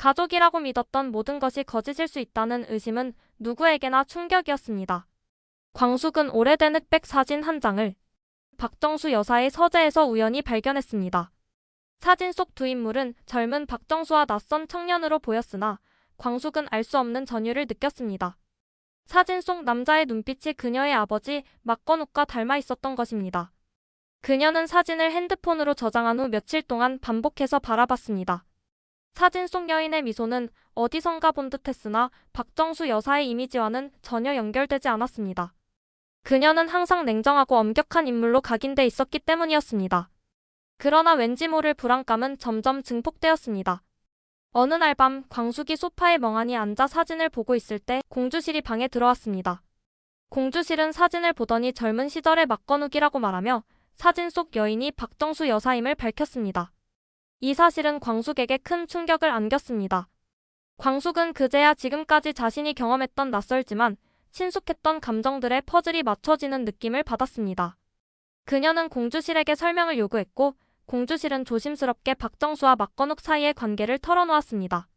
가족이라고 믿었던 모든 것이 거짓일 수 있다는 의심은 누구에게나 충격이었습니다. 광숙은 오래된 흑백 사진 한 장을 박정수 여사의 서재에서 우연히 발견했습니다. 사진 속 두 인물은 젊은 박정수와 낯선 청년으로 보였으나 광숙은 알 수 없는 전율을 느꼈습니다. 사진 속 남자의 눈빛이 그녀의 아버지 막건욱과 닮아 있었던 것입니다. 그녀는 사진을 핸드폰으로 저장한 후 며칠 동안 반복해서 바라봤습니다. 사진 속 여인의 미소는 어디선가 본 듯했으나 박정수 여사의 이미지와는 전혀 연결되지 않았습니다. 그녀는 항상 냉정하고 엄격한 인물로 각인돼 있었기 때문이었습니다. 그러나 왠지 모를 불안감은 점점 증폭되었습니다. 어느 날 밤 광숙이 소파에 멍하니 앉아 사진을 보고 있을 때 공주실이 방에 들어왔습니다. 공주실은 사진을 보더니 젊은 시절의 막건욱이라고 말하며 사진 속 여인이 박정수 여사임을 밝혔습니다. 이 사실은 광숙에게 큰 충격을 안겼습니다. 광숙은 그제야 지금까지 자신이 경험했던 낯설지만 친숙했던 감정들의 퍼즐이 맞춰지는 느낌을 받았습니다. 그녀는 공주실에게 설명을 요구했고 공주실은 조심스럽게 박정수와 막건욱 사이의 관계를 털어놓았습니다.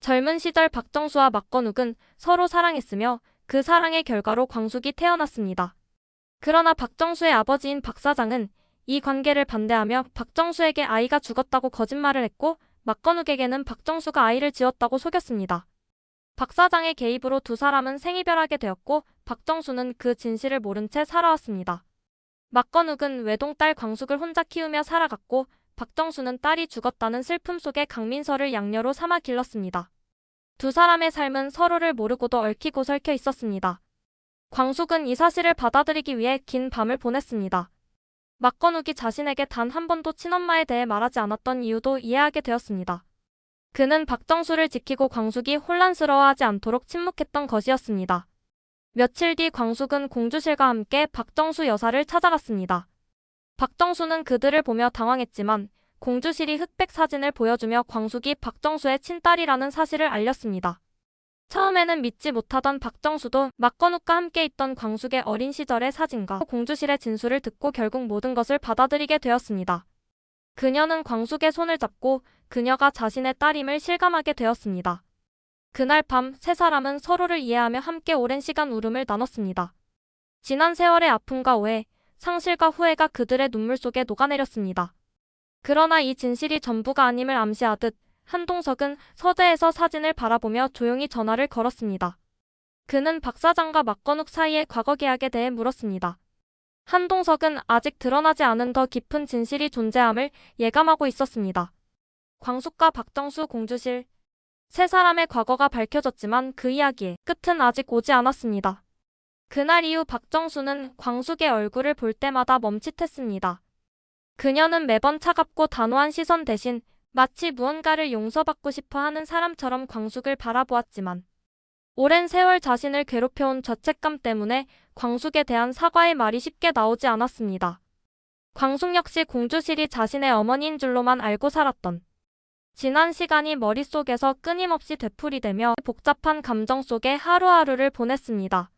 젊은 시절 박정수와 막건욱은 서로 사랑했으며 그 사랑의 결과로 광숙이 태어났습니다. 그러나 박정수의 아버지인 박 사장은 이 관계를 반대하며 박정수에게 아이가 죽었다고 거짓말을 했고 막건욱에게는 박정수가 아이를 지었다고 속였습니다. 박 사장의 개입으로 두 사람은 생이별하게 되었고 박정수는 그 진실을 모른 채 살아왔습니다. 막건욱은 외동딸 광숙을 혼자 키우며 살아갔고 박정수는 딸이 죽었다는 슬픔 속에 강민서를 양녀로 삼아 길렀습니다. 두 사람의 삶은 서로를 모르고도 얽히고 설켜 있었습니다. 광숙은 이 사실을 받아들이기 위해 긴 밤을 보냈습니다. 막건욱이 자신에게 단 한 번도 친엄마에 대해 말하지 않았던 이유도 이해하게 되었습니다. 그는 박정수를 지키고 광숙이 혼란스러워하지 않도록 침묵했던 것이었습니다. 며칠 뒤 광숙은 공주실과 함께 박정수 여사를 찾아갔습니다. 박정수는 그들을 보며 당황했지만 공주실이 흑백 사진을 보여주며 광숙이 박정수의 친딸이라는 사실을 알렸습니다. 처음에는 믿지 못하던 박정수도 막건욱과 함께 있던 광숙의 어린 시절의 사진과 공주실의 진술을 듣고 결국 모든 것을 받아들이게 되었습니다. 그녀는 광숙의 손을 잡고 그녀가 자신의 딸임을 실감하게 되었습니다. 그날 밤 세 사람은 서로를 이해하며 함께 오랜 시간 울음을 나눴습니다. 지난 세월의 아픔과 오해, 상실과 후회가 그들의 눈물 속에 녹아내렸습니다. 그러나 이 진실이 전부가 아님을 암시하듯 한동석은 서재에서 사진을 바라보며 조용히 전화를 걸었습니다. 그는 박 사장과 막건욱 사이의 과거 계약에 대해 물었습니다. 한동석은 아직 드러나지 않은 더 깊은 진실이 존재함을 예감하고 있었습니다. 광숙과 박정수 공주실 세 사람의 과거가 밝혀졌지만 그 이야기의 끝은 아직 오지 않았습니다. 그날 이후 박정수는 광숙의 얼굴을 볼 때마다 멈칫했습니다. 그녀는 매번 차갑고 단호한 시선 대신 마치 무언가를 용서받고 싶어 하는 사람처럼 광숙을 바라보았지만 오랜 세월 자신을 괴롭혀온 죄책감 때문에 광숙에 대한 사과의 말이 쉽게 나오지 않았습니다. 광숙 역시 공주실이 자신의 어머니인 줄로만 알고 살았던 지난 시간이 머릿속에서 끊임없이 되풀이되며 복잡한 감정 속에 하루하루를 보냈습니다.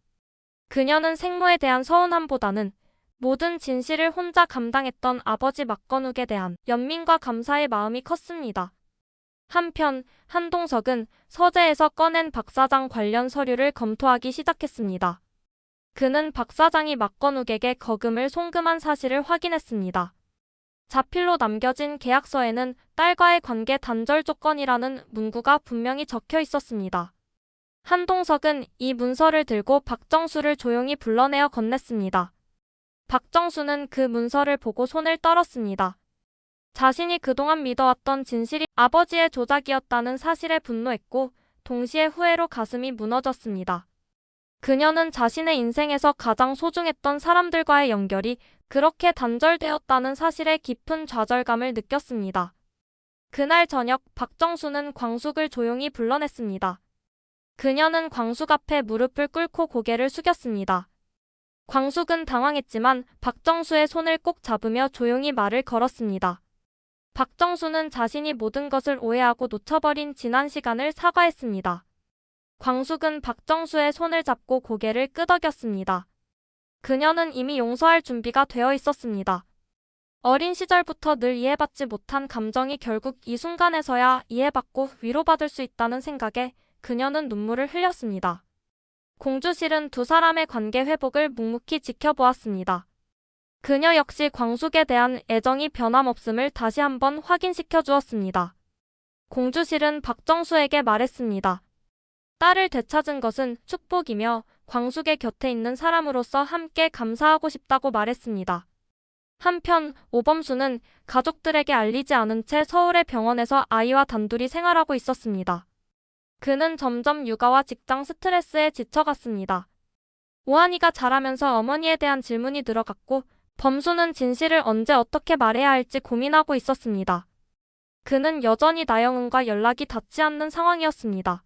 그녀는 생모에 대한 서운함보다는 모든 진실을 혼자 감당했던 아버지 막건욱에 대한 연민과 감사의 마음이 컸습니다. 한편 한동석은 서재에서 꺼낸 박 사장 관련 서류를 검토하기 시작했습니다. 그는 박 사장이 막건욱에게 거금을 송금한 사실을 확인했습니다. 자필로 남겨진 계약서에는 딸과의 관계 단절 조건이라는 문구가 분명히 적혀 있었습니다. 한동석은 이 문서를 들고 박정수를 조용히 불러내어 건넸습니다. 박정수는 그 문서를 보고 손을 떨었습니다. 자신이 그동안 믿어왔던 진실이 아버지의 조작이었다는 사실에 분노했고 동시에 후회로 가슴이 무너졌습니다. 그녀는 자신의 인생에서 가장 소중했던 사람들과의 연결이 그렇게 단절되었다는 사실에 깊은 좌절감을 느꼈습니다. 그날 저녁 박정수는 광숙을 조용히 불러냈습니다. 그녀는 광숙 앞에 무릎을 꿇고 고개를 숙였습니다. 광숙은 당황했지만 박정수의 손을 꼭 잡으며 조용히 말을 걸었습니다. 박정수는 자신이 모든 것을 오해하고 놓쳐버린 지난 시간을 사과했습니다. 광숙은 박정수의 손을 잡고 고개를 끄덕였습니다. 그녀는 이미 용서할 준비가 되어 있었습니다. 어린 시절부터 늘 이해받지 못한 감정이 결국 이 순간에서야 이해받고 위로받을 수 있다는 생각에 그녀는 눈물을 흘렸습니다. 공주실은 두 사람의 관계 회복을 묵묵히 지켜보았습니다. 그녀 역시 광숙에 대한 애정이 변함없음을 다시 한번 확인시켜 주었습니다. 공주실은 박정수에게 말했습니다. 딸을 되찾은 것은 축복이며 광숙의 곁에 있는 사람으로서 함께 감사하고 싶다고 말했습니다. 한편 오범수는 가족들에게 알리지 않은 채 서울의 병원에서 아이와 단둘이 생활하고 있었습니다. 그는 점점 육아와 직장 스트레스에 지쳐갔습니다. 오한이가 자라면서 어머니에 대한 질문이 늘어갔고 범수는 진실을 언제 어떻게 말해야 할지 고민하고 있었습니다. 그는 여전히 나영은과 연락이 닿지 않는 상황이었습니다.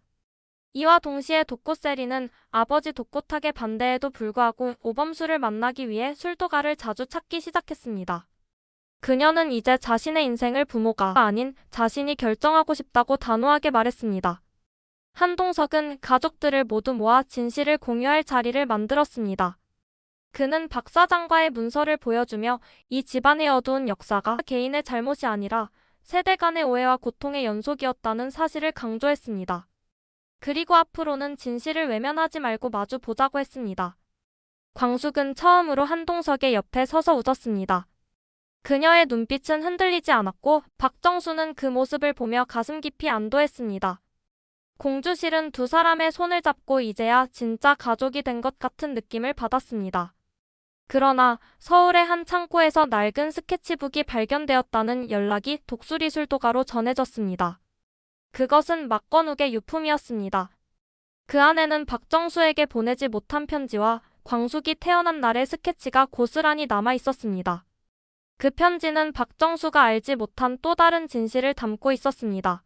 이와 동시에 독꽃세리는 아버지 독꽃하게 반대에도 불구하고 오범수를 만나기 위해 술도가를 자주 찾기 시작했습니다. 그녀는 이제 자신의 인생을 부모가 아닌 자신이 결정하고 싶다고 단호하게 말했습니다. 한동석은 가족들을 모두 모아 진실을 공유할 자리를 만들었습니다. 그는 박 사장과의 문서를 보여주며 이 집안의 어두운 역사가 개인의 잘못이 아니라 세대 간의 오해와 고통의 연속이었다는 사실을 강조했습니다. 그리고 앞으로는 진실을 외면하지 말고 마주 보자고 했습니다. 광숙은 처음으로 한동석의 옆에 서서 웃었습니다. 그녀의 눈빛은 흔들리지 않았고 박정수는 그 모습을 보며 가슴 깊이 안도했습니다. 공주실은 두 사람의 손을 잡고 이제야 진짜 가족이 된 것 같은 느낌을 받았습니다. 그러나 서울의 한 창고에서 낡은 스케치북이 발견되었다는 연락이 독수리술도가로 전해졌습니다. 그것은 막건욱의 유품이었습니다. 그 안에는 박정수에게 보내지 못한 편지와 광숙이 태어난 날의 스케치가 고스란히 남아 있었습니다. 그 편지는 박정수가 알지 못한 또 다른 진실을 담고 있었습니다.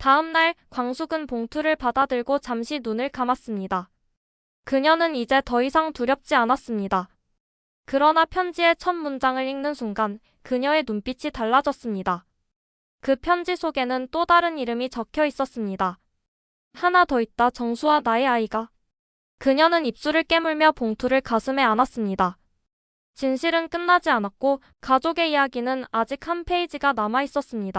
다음 날 광숙은 봉투를 받아들고 잠시 눈을 감았습니다. 그녀는 이제 더 이상 두렵지 않았습니다. 그러나 편지의 첫 문장을 읽는 순간 그녀의 눈빛이 달라졌습니다. 그 편지 속에는 또 다른 이름이 적혀 있었습니다. 하나 더 있다 정수와 나의 아이가. 그녀는 입술을 깨물며 봉투를 가슴에 안았습니다. 진실은 끝나지 않았고 가족의 이야기는 아직 한 페이지가 남아 있었습니다.